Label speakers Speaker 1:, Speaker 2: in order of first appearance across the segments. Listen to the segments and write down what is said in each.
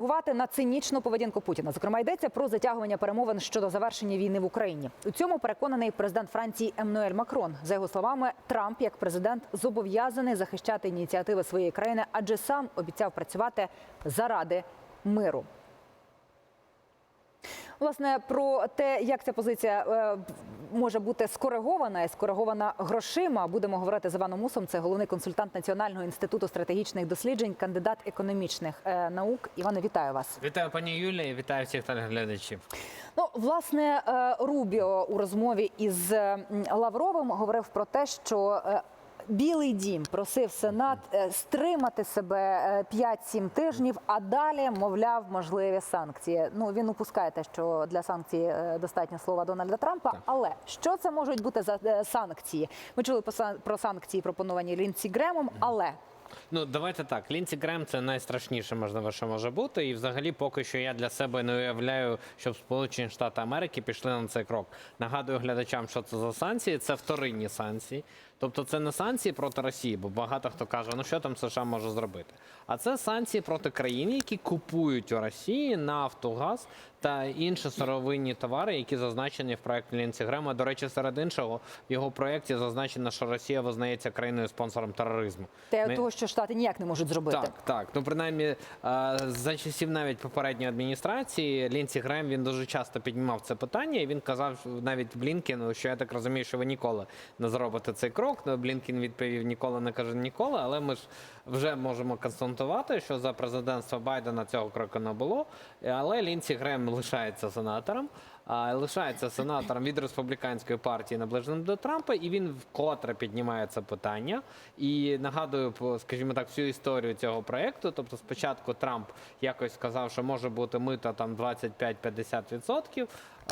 Speaker 1: Реагувати на цинічну поведінку Путіна. Зокрема, йдеться про затягування перемовин щодо завершення війни в Україні. У цьому переконаний президент Франції Еммануель Макрон. За його словами, Трамп як президент зобов'язаний захищати ініціативи своєї країни, адже сам обіцяв працювати заради миру. Власне, про те, як ця позиція е, може бути скоригована і скоригована грошима, будемо говорити з Іваном Мусом. Це головний консультант Національного інституту стратегічних досліджень, кандидат економічних е, наук. Іване, вітаю вас.
Speaker 2: Вітаю пані Юлія, вітаю всіх телеглядачів.
Speaker 1: Ну, власне, е, Рубіо у розмові із Лавровим говорив про те, що Білий дім просив Сенат е, стримати себе е, 5-7 тижнів, а далі, мовляв, можливі санкції. Ну він упускає те, що для санкцій е, достатньо слова Дональда Трампа. Але що це можуть бути за е, санкції? Ми чули про санкції, пропоновані Лінсі Гремом, але
Speaker 2: Ну давайте так. Лінці Грем це найстрашніше, можливо, що може бути. І взагалі, поки що я для себе не уявляю, щоб Сполучені Штати Америки пішли на цей крок. Нагадую глядачам, що це за санкції. Це вторинні санкції. Тобто це не санкції проти Росії, бо багато хто каже, ну що там США може зробити. А це санкції проти країн, які купують у Росії нафту, газ та інші сировинні товари, які зазначені в проєкті Лінці Грема. До речі, серед іншого в його проєкті зазначено, що Росія визнається країною спонсором тероризму.
Speaker 1: те
Speaker 2: Ми-
Speaker 1: того, що штати ніяк не можуть зробити.
Speaker 2: так, так. Ну принаймні е, за часів навіть попередньої адміністрації Лінсі Грем він дуже часто піднімав це питання, і він казав навіть Блінкену, що я так розумію, що ви ніколи не зробите цей крок. Ну, Блінкен відповів ніколи не каже ніколи, але ми ж вже можемо констатувати, що за президентства Байдена цього кроку не було. Але Лінсі Грем лишається сенатором. а, Лишається сенатором від республіканської партії, наближеним до Трампа, і він вкотре піднімає це питання. І нагадую, скажімо так, всю історію цього проекту. Тобто, спочатку Трамп якось сказав, що може бути мито там 25-50%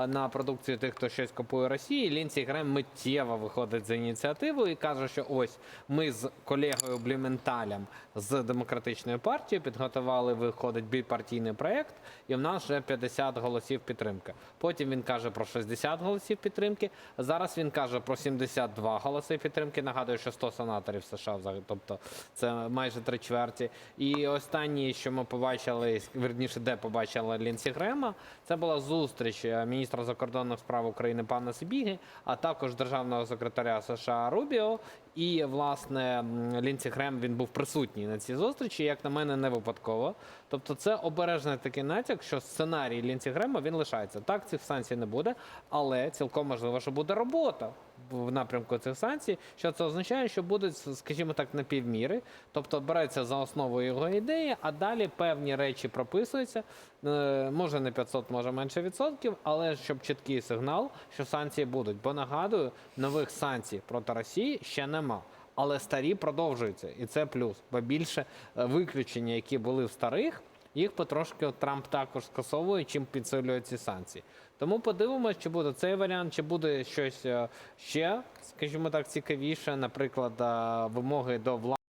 Speaker 2: на продукцію тих, хто щось купує Росії. Лінсі Грем миттєво виходить за ініціативою і каже, що ось ми з колегою Блюменталем з демократичної партії підготували, виходить біпартійний проект, і в нас вже 50 голосів підтримки. Потім він каже про 60 голосів підтримки. Зараз він каже про 72 голоси підтримки. Нагадую, що 100 сенаторів США взагалі, тобто це майже три чверті. І останнє, що ми побачили, верніше, де побачили Лінсі Грема, це була зустріч е, міністра закордонних справ України пана Сибіги, а також державного секретаря США Рубіо. І власне Лінці Хрем він був присутній на цій зустрічі, як на мене, не випадково. Тобто, це обережний такий натяк, що сценарій Лінці Грема він лишається. Так, цих санкцій не буде, але цілком можливо, що буде робота в напрямку цих санкцій. Що це означає, що будуть, скажімо так, на півміри. Тобто береться за основу його ідеї, а далі певні речі прописуються. Е, Може не 500, може менше відсотків, але щоб чіткий сигнал, що санкції будуть. Бо нагадую, нових санкцій проти Росії ще нема. Але старі продовжуються, і це плюс. Бо більше е, виключення, які були в старих, їх потрошки Трамп також скасовує, чим підсилює ці санкції. Тому подивимось, чи буде цей варіант, чи буде щось е, ще, скажімо так, цікавіше, наприклад, е, вимоги до влади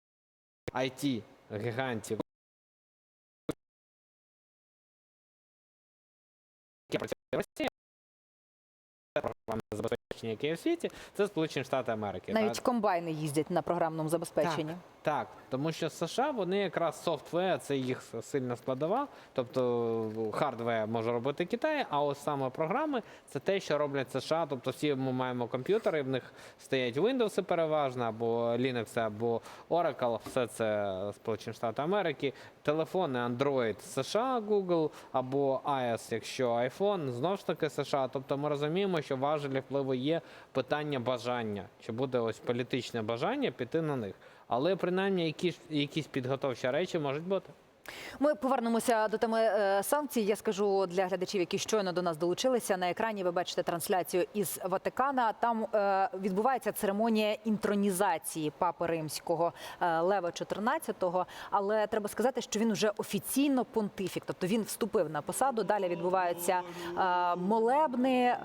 Speaker 2: IT гігантів. які забезпечення, яке є в світі, це Сполучені Штати Америки.
Speaker 1: Навіть
Speaker 2: Так?
Speaker 1: комбайни їздять на програмному забезпеченні.
Speaker 2: Так, тому що США вони якраз софтвер, це їх сильна складова. Тобто хардвер може робити Китай, а ось саме програми це те, що роблять США. Тобто всі ми маємо комп'ютери, в них стоять Windows переважно, або Linux, або Oracle, все це Сполучені Штати Америки. Телефони Android США, Google, або iOS, якщо iPhone, знову ж таки США. Тобто ми розуміємо, що важелі впливу є питання бажання, чи буде ось політичне бажання піти на них. Але принаймні якісь, якісь підготовчі речі можуть бути.
Speaker 1: Ми повернемося до теми е, санкцій. Я скажу для глядачів, які щойно до нас долучилися. На екрані ви бачите трансляцію із Ватикана. Там е, відбувається церемонія інтронізації папи римського е, Лева XIV. Але треба сказати, що він вже офіційно понтифік, тобто він вступив на посаду. Далі відбуваються молебни.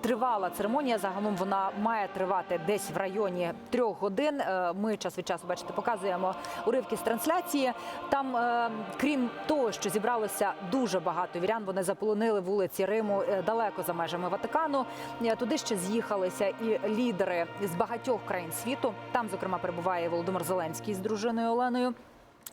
Speaker 1: Тривала церемонія. Загалом вона має тривати десь в районі трьох годин. Ми час від часу бачите, показуємо уривки з трансляції. Там, крім того, що зібралося дуже багато вірян, вони заполонили вулиці Риму е, далеко за межами Ватикану. Е, Туди ще з'їхалися і лідери з багатьох країн світу. Там, зокрема, перебуває Володимир Зеленський з дружиною Оленою.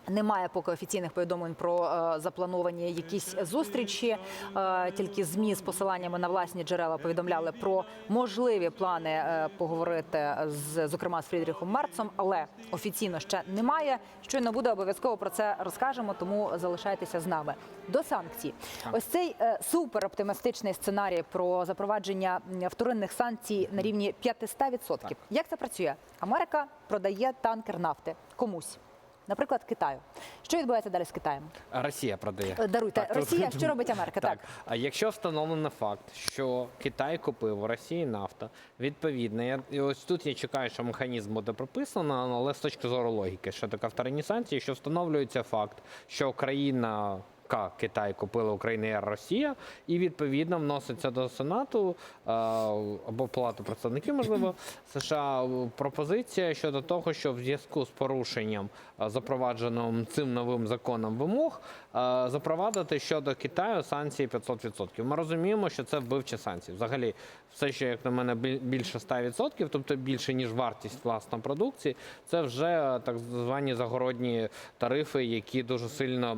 Speaker 1: Немає поки офіційних повідомлень про е, заплановані якісь зустрічі. Е, тільки змі з посиланнями на власні джерела повідомляли про можливі плани е, поговорити з зокрема з Фрідріхом Мерцом, але офіційно ще немає. Щойно буде обов'язково про це розкажемо. Тому залишайтеся з нами до санкцій. Ось цей е, супер оптимістичний сценарій про запровадження вторинних санкцій на рівні 500%. Як це працює? Америка продає танкер нафти комусь. Наприклад, Китаю. Що відбувається далі з Китаєм?
Speaker 2: Росія продає.
Speaker 1: Е, Даруйте,
Speaker 2: Так,
Speaker 1: Росія,
Speaker 2: тут-
Speaker 1: що робить Америка? Так.
Speaker 2: А якщо встановлено факт, що Китай купив у Росії нафта, відповідно, я і ось тут я чекаю, що механізм буде прописано, але з точки зору логіки, що така вторинні санкції, що встановлюється факт, що країна. К Китай купила Україна і Росія, і відповідно вноситься до Сенату е, або Палату представників, можливо, США е, пропозиція щодо того, що в зв'язку з порушенням е, запровадженим цим новим законом вимог запровадити щодо Китаю санкції 500%. Ми розуміємо, що це вбивчі санкції. Взагалі, все, що як на мене більше 100%, тобто більше ніж вартість власна продукції, це вже так звані загородні тарифи, які дуже сильно,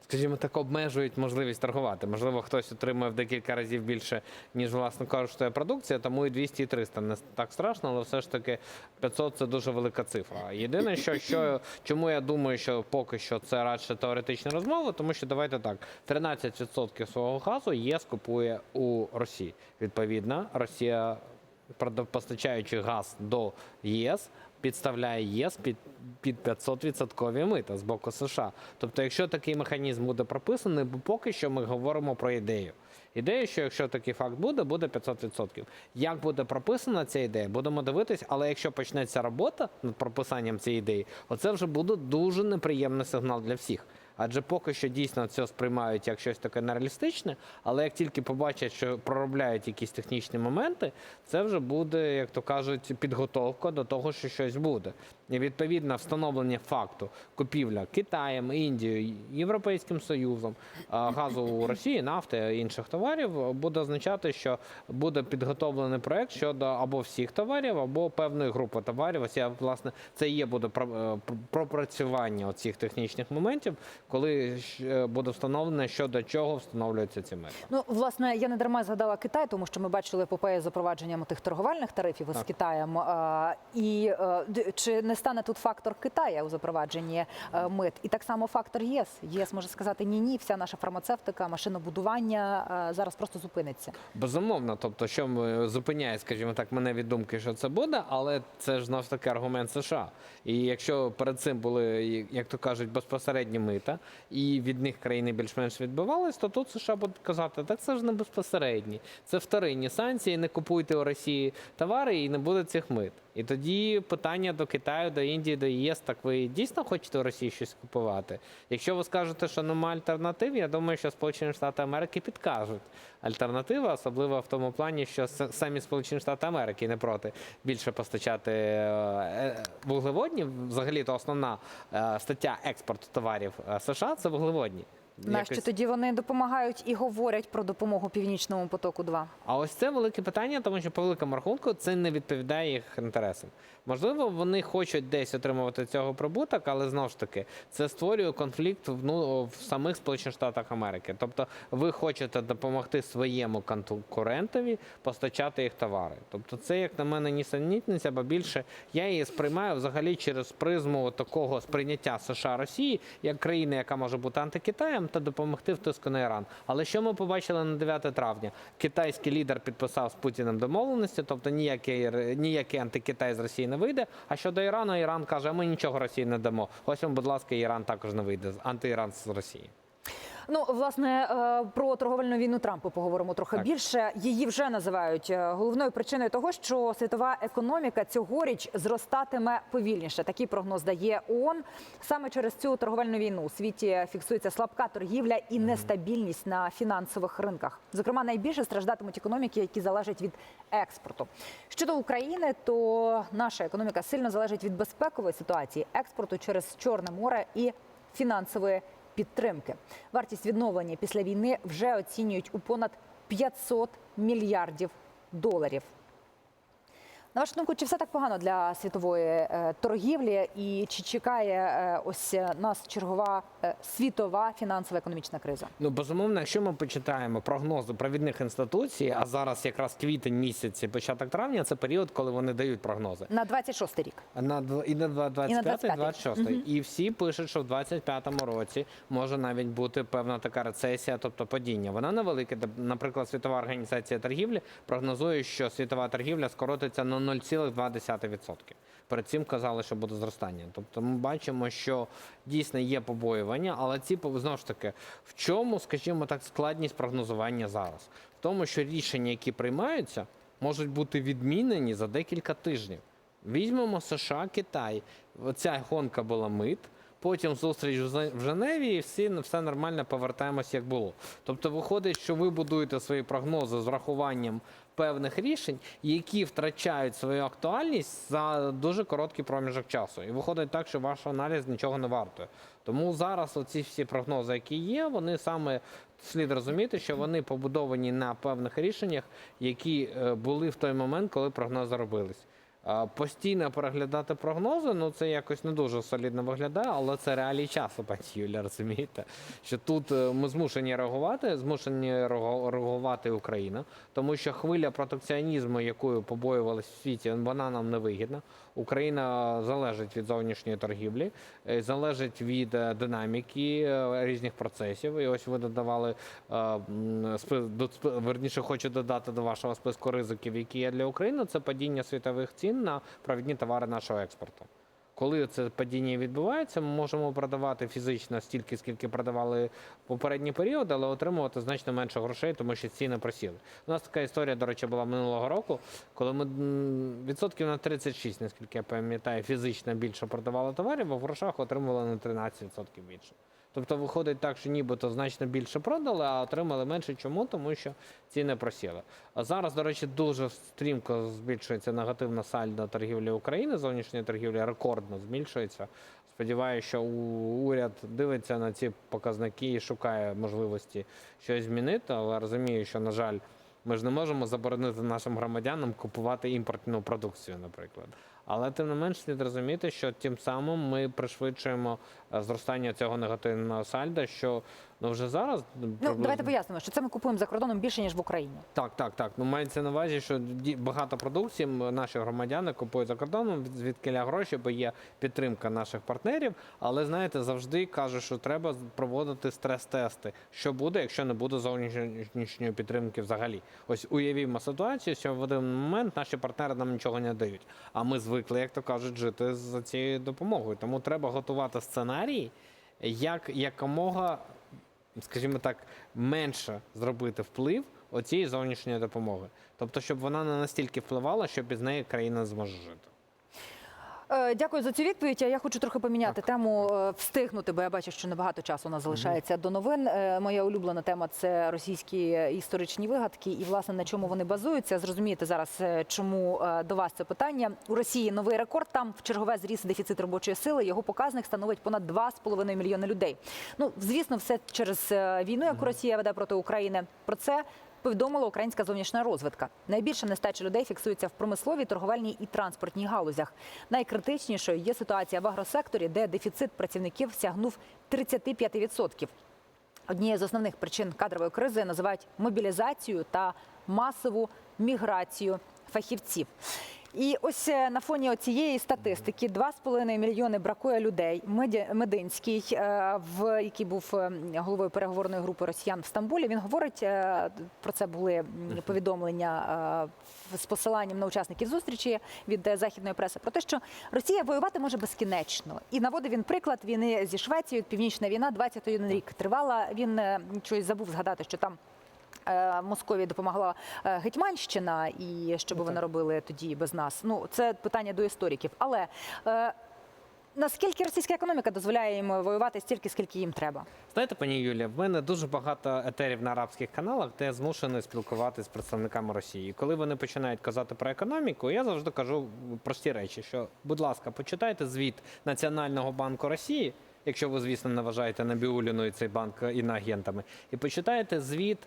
Speaker 2: скажімо так, обмежують можливість торгувати. Можливо, хтось отримує в декілька разів більше, ніж власне коштує продукція, тому і 200, і 300 не так страшно, але все ж таки 500 – це дуже велика цифра. Єдине, що, що чому я думаю, що поки що це радше теоретична розмова, тому що давайте так: 13% свого газу єс купує у Росії. Відповідно, Росія постачаючи газ до ЄС, підставляє ЄС під, під 500% мита з боку США. Тобто, якщо такий механізм буде прописаний, бо поки що ми говоримо про ідею. Ідея, що якщо такий факт буде, буде 500%. Як буде прописана ця ідея, будемо дивитись, але якщо почнеться робота над прописанням цієї ідеї, оце вже буде дуже неприємний сигнал для всіх. Адже поки що дійсно це сприймають як щось таке нереалістичне, але як тільки побачать, що проробляють якісь технічні моменти, це вже буде, як то кажуть, підготовка до того, що щось буде. І відповідно встановлення факту купівля Китаєм, Індією, Європейським Союзом газу у Росії, нафти і інших товарів буде означати, що буде підготовлений проект щодо або всіх товарів, або певної групи товарів. Ось я власне це є буде е, пропрацювання оцих технічних моментів, коли е, буде встановлено, що до чого встановлюються ці мети.
Speaker 1: Ну, власне, я не дарма згадала Китай, тому що ми бачили епопею з запровадженням тих торговельних тарифів із
Speaker 2: Так.
Speaker 1: Китаєм. І е, чи не стане тут фактор Китая у запровадженні е, мит? І так само фактор ЄС. ЄС може сказати ні, ні, вся наша фармацевтика, машинобудування зараз просто зупиниться.
Speaker 2: Безумовно, тобто, що зупиняє, скажімо так, мене від думки, що це буде, але це ж знов ж таки аргумент США. І якщо перед цим були, як то кажуть, безпосередні мита, і від них країни більш-менш відбивались, то тут США будуть казати, так це ж не безпосередні, це вторинні санкції, не купуйте у Росії товари і не буде цих мит. І тоді питання до Китаю, до Індії, до ЄС, так ви дійсно хочете у Росії щось купувати? Якщо ви скажете, що немає альтернатив, я думаю, що Сполучені Штати Америки підкажуть альтернативи, особливо в тому плані, що самі Сполучені Штати Америки не проти більше постачати е, е, вуглеводні. Взагалі, то основна е, стаття експорту товарів США це вуглеводні.
Speaker 1: Нащо
Speaker 2: Якось-
Speaker 1: тоді вони допомагають і говорять про допомогу північному потоку? 2
Speaker 2: А ось це велике питання, тому що по великому рахунку це не відповідає їх інтересам. Можливо, вони хочуть десь отримувати цього прибуток, але знову ж таки це створює конфлікт в, ну, в самих Сполучених Штатах Америки. Тобто, ви хочете допомогти своєму конкурентові постачати їх товари. Тобто, це як на мене нісенітниця, бо більше я її сприймаю взагалі через призму такого сприйняття США Росії як країни, яка може бути антикитаєм, та допомогти в тиску на Іран. Але що ми побачили на 9 травня? Китайський лідер підписав з Путіним домовленості, тобто ніякий, ніякий антикитай з Росії не вийде. А щодо Ірану, Іран каже, ми нічого Росії не дамо. Ось вам, будь ласка, Іран також не вийде. Антиіран з Росії.
Speaker 1: Ну, власне, е, про торговельну війну Трампа поговоримо трохи
Speaker 2: Так.
Speaker 1: більше. Її вже називають е, головною причиною того, що світова економіка цьогоріч зростатиме повільніше. Такий прогноз дає ООН. Саме через цю торговельну війну у світі фіксується слабка торгівля і нестабільність на фінансових ринках. Зокрема, найбільше страждатимуть економіки, які залежать від експорту. Щодо України, то наша економіка сильно залежить від безпекової ситуації, експорту через Чорне море і фінансової підтримки. Вартість відновлення після війни вже оцінюють у понад 500 мільярдів доларів. На вашу думку, чи все так погано для світової е, торгівлі, і чи чекає е, ось е, нас чергова світова фінансова економічна криза?
Speaker 2: Ну, безумовно, якщо ми почитаємо прогнози провідних інституцій, а зараз якраз квітень місяць і початок травня, це період, коли вони дають прогнози.
Speaker 1: На 26 рік.
Speaker 2: На і на два- 25
Speaker 1: 25-й.
Speaker 2: 26 І всі пишуть, що в 25-му році може навіть бути певна така рецесія, тобто падіння. Вона невелика. Наприклад, Світова організація торгівлі прогнозує, що світова торгівля скоротиться на 0,2%. Перед цим казали, що буде зростання. Тобто ми бачимо, що дійсно є побоювання, але ці знову ж таки, в чому, скажімо так, складність прогнозування зараз? В тому, що рішення, які приймаються, можуть бути відмінені за декілька тижнів. Візьмемо США, Китай. Оця гонка була мит. Потім зустріч в Женеві, і всі все нормально повертаємось, як було. Тобто, виходить, що ви будуєте свої прогнози з врахуванням певних рішень, які втрачають свою актуальність за дуже короткий проміжок часу. І виходить так, що ваш аналіз нічого не вартує. Тому зараз оці всі прогнози, які є, вони саме слід розуміти, що вони побудовані на певних рішеннях, які е, були в той момент, коли прогнози робились. А Постійно переглядати прогнози, ну це якось не дуже солідно виглядає, але це реалії часу, пані Юля, розумієте? Що тут е, ми змушені реагувати, змушені реагу- реагувати Україна, тому що хвиля протекціонізму, якою побоювалися в світі, вона нам не вигідна. Україна залежить від зовнішньої торгівлі, е, залежить від е, динаміки е, різних процесів. І ось ви додавали до верніше, хочу додати до вашого списку ризиків, які є для України. Це падіння світових цін на провідні товари нашого експорту. Коли це падіння відбувається, ми можемо продавати фізично стільки, скільки продавали в попередній період, але отримувати значно менше грошей, тому що ціни просіли. У нас така історія, до речі, була минулого року, коли ми відсотків на 36, наскільки я пам'ятаю, фізично більше продавали товарів, а в грошах отримували на 13% більше. Тобто виходить так, що нібито значно більше продали, а отримали менше. Чому? Тому що ціни просіли. А зараз, до речі, дуже стрімко збільшується негативна сальдо торгівлі України, зовнішньої торгівлі рекордно збільшується. Сподіваюся, що уряд дивиться на ці показники і шукає можливості щось змінити, але розумію, що, на жаль, ми ж не можемо заборонити нашим громадянам купувати імпортну продукцію, наприклад. Але тим не менш слід розуміти, що тим самим ми пришвидшуємо е, зростання цього негативного сальда, що ну вже зараз
Speaker 1: Ну давайте пояснимо, що це ми купуємо за кордоном більше ніж в Україні.
Speaker 2: так, так, так. Ну мається на увазі, що ді- багато продукції м, наші громадяни купують за кордоном, від- звідкиля гроші, бо є підтримка наших партнерів. Але знаєте, завжди кажуть, що треба з- проводити стрес-тести. Що буде, якщо не буде зовнішньої підтримки взагалі? Ось уявімо ситуацію, що в один момент наші партнери нам нічого не дають. А ми звикли, як то кажуть, жити за цією допомогою. Тому треба готувати сценарії, як якомога скажімо так, менше зробити вплив оцієї зовнішньої допомоги. Тобто, щоб вона не настільки впливала, що без неї країна зможе жити.
Speaker 1: Е, Дякую за цю відповідь. Я хочу трохи поміняти тему, е, встигнути, бо я бачу, що небагато часу у нас залишається до новин. Е, Моя улюблена тема це російські історичні вигадки, і власне на чому вони базуються. Зрозумієте зараз, чому до вас це питання. У Росії новий рекорд. Там в чергове зріс дефіцит робочої сили. Його показник становить понад 2,5 мільйони людей. Ну звісно, все через війну, яку Росія веде проти України. Про це повідомила українська зовнішня розвитка. Найбільша нестача людей фіксується в промисловій, торговельній і транспортній галузях. Найкритичнішою є ситуація в агросекторі, де дефіцит працівників сягнув 35%. Однією з основних причин кадрової кризи називають мобілізацію та масову міграцію фахівців. І ось е, на фоні цієї статистики 2,5 мільйони бракує людей. Мединський, е, в який був е, головою переговорної групи росіян в Стамбулі, він говорить про це були повідомлення з посиланням на учасників зустрічі від західної преси про те, що Росія воювати може безкінечно. І наводив він приклад війни зі Швецією. Північна війна 21 рік тривала. Він чогось забув згадати, що там. Е, Московії допомогла е, Гетьманщина, і що би вони робили тоді без нас? Ну це питання до істориків. Але е, наскільки російська економіка дозволяє їм воювати стільки, скільки їм треба?
Speaker 2: Знаєте, пані Юлія, в мене дуже багато етерів на арабських каналах, де я змушений спілкуватися з представниками Росії. Коли вони починають казати про економіку, я завжди кажу прості речі: що, будь ласка, почитайте звіт Національного банку Росії. Якщо ви, звісно, не вважаєте Набіуліну і цей банк іноагентами, і почитаєте звіт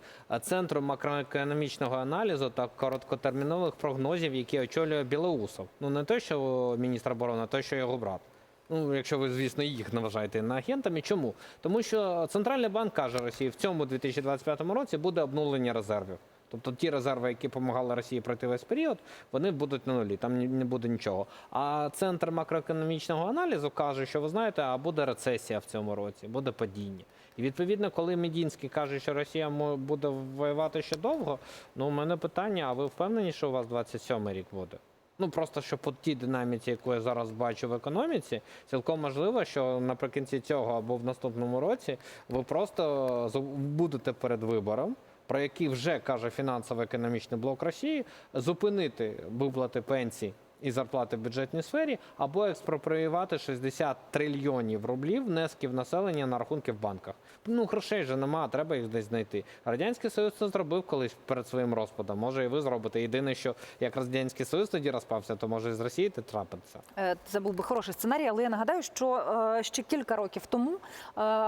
Speaker 2: Центру макроекономічного аналізу та короткотермінових прогнозів, які очолює Білоусов. Ну не те, що міністр оборони, а те, що його брат. Ну, якщо ви, звісно, їх не вважаєте іноагентами. Чому? Тому що Центральний банк каже Росії, в цьому 2025 році буде обнулення резервів. Тобто ті резерви, які допомагали Росії пройти весь період, вони будуть на нулі, там не буде нічого. А центр макроекономічного аналізу каже, що ви знаєте, а буде рецесія в цьому році, буде падіння. І відповідно, коли Медінський каже, що Росія буде воювати ще довго, ну у мене питання: а ви впевнені, що у вас 27-й рік буде? Ну просто що по тій динаміці, яку я зараз бачу в економіці, цілком можливо, що наприкінці цього або в наступному році ви просто будете перед вибором, про які вже каже фінансово-економічний блок Росії, зупинити виплати пенсій і зарплати в бюджетній сфері, або експропріювати 60 трильйонів рублів внесків населення на рахунки в банках. Ну грошей же нема, треба їх десь знайти. Радянський Союз це зробив колись перед своїм розпадом. Може, і ви зробите. Єдине, що як радянський Союз тоді розпався, то може і з Росії це трапиться.
Speaker 1: Е, Це був би хороший сценарій, але я нагадаю, що е, ще кілька років тому, е,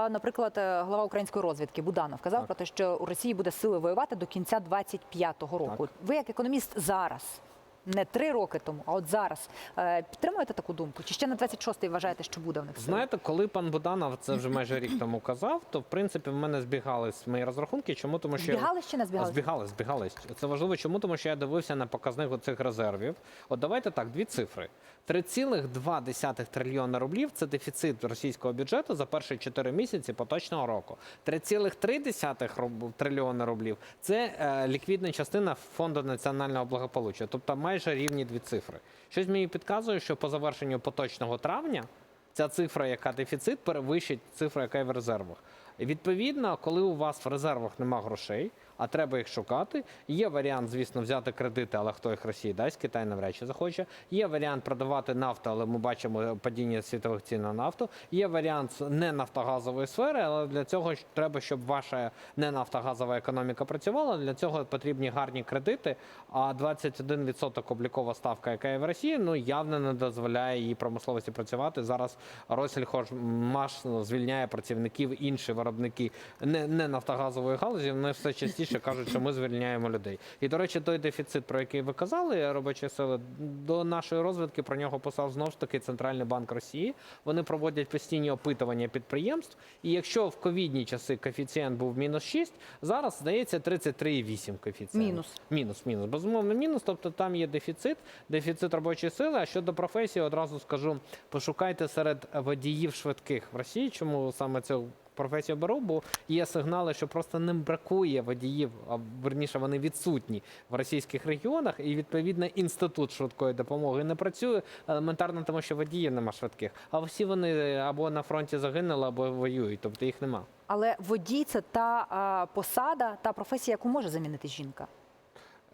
Speaker 1: наприклад, глава української розвідки Буданов казав
Speaker 2: Так.
Speaker 1: про те, що у Росії буде сили воювати до кінця 25-го року. Ви як економіст зараз. Не три роки тому, а от зараз е, підтримуєте таку думку? Чи ще на 26-й вважаєте, що буде в них сили?
Speaker 2: Знаєте, коли пан Буданов це вже майже рік тому казав, то в принципі в мене збігались мої розрахунки. Чому тому, що
Speaker 1: Збігали чи не збігали?
Speaker 2: Збігали, збігали. Це важливо. Чому? Тому що я дивився на показник оцих резервів. От давайте так, дві цифри. 3,2 трильйона рублів це дефіцит російського бюджету за перші 4 місяці поточного року. 3,3 руб- трильйона рублів це е, ліквідна частина фонду національного благополуччя, тобто майже рівні дві цифри. Щось мені підказує, що по завершенню поточного травня ця цифра, яка дефіцит, перевищить цифру, яка є в резервах. Відповідно, коли у вас в резервах нема грошей, а треба їх шукати, є варіант, звісно, взяти кредити, але хто їх Росії дасть, Китай навряд чи захоче. Є варіант продавати нафту, але ми бачимо падіння світових цін на нафту. Є варіант не нафтогазової сфери, але для цього треба, щоб ваша не нафтогазова економіка працювала. Для цього потрібні гарні кредити. А 21% облікова ставка, яка є в Росії, ну явно не дозволяє її промисловості працювати. Зараз Россельхозмаш звільняє працівників, інші виробники не, не нафтогазової галузі. Вони все частіше кажуть, що ми звільняємо людей. І до речі, той дефіцит, про який ви казали, робочої сили до нашої розвідки про нього писав знову ж таки Центральний банк Росії. Вони проводять постійні опитування підприємств. І якщо в ковідні часи коефіцієнт був мінус 6, зараз здається 33,8 коефіцієнт.
Speaker 1: Мінус.
Speaker 2: Мінус, мінус. Безумовно, мінус. Тобто там є дефіцит, дефіцит робочої сили. А щодо професії, одразу скажу: пошукайте серед водіїв швидких в Росії. Чому саме цю професію беру? Бо є сигнали, що просто не бракує водіїв, а верніше вони відсутні в російських регіонах, і відповідно інститут швидкої допомоги не працює елементарно, тому що водіїв нема швидких. А всі вони або на фронті загинули, або воюють, тобто їх нема.
Speaker 1: Але водій це та а, посада, та професія, яку може замінити жінка.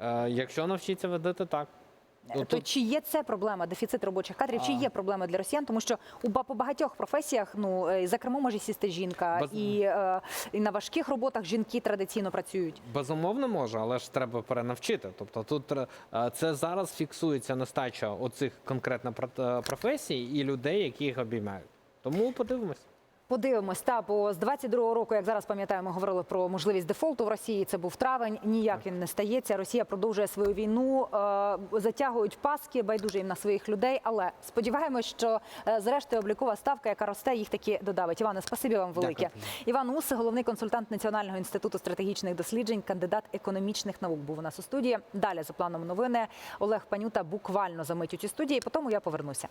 Speaker 2: Е, якщо навчиться водити, так. Ну,
Speaker 1: То чи є це проблема, дефіцит робочих кадрів? Чи є проблема для росіян? Тому що у по багатьох професіях, ну е, за кермо може сісти жінка,
Speaker 2: Без-
Speaker 1: і, е, і на важких роботах жінки традиційно працюють.
Speaker 2: Безумовно може, але ж треба перенавчити. Тобто тут е, це зараз фіксується нестача оцих конкретно про- професій і людей, які їх обіймають. Тому подивимось.
Speaker 1: Подивимось, та бо з 22-го року, як зараз пам'ятаємо, говорили про можливість дефолту в Росії. Це був травень. Ніяк він не стається. Росія продовжує свою війну, е, затягують паски, байдуже їм на своїх людей. Але сподіваємось, що е, зрештою облікова ставка, яка росте, їх таки додавить. Іване, спасибі вам велике.
Speaker 2: Дякую.
Speaker 1: Іван Уси, головний консультант Національного інституту стратегічних досліджень, кандидат економічних наук, був у нас у студії. Далі за планом новини Олег Панюта буквально за мить у студії. Потім я повернуся.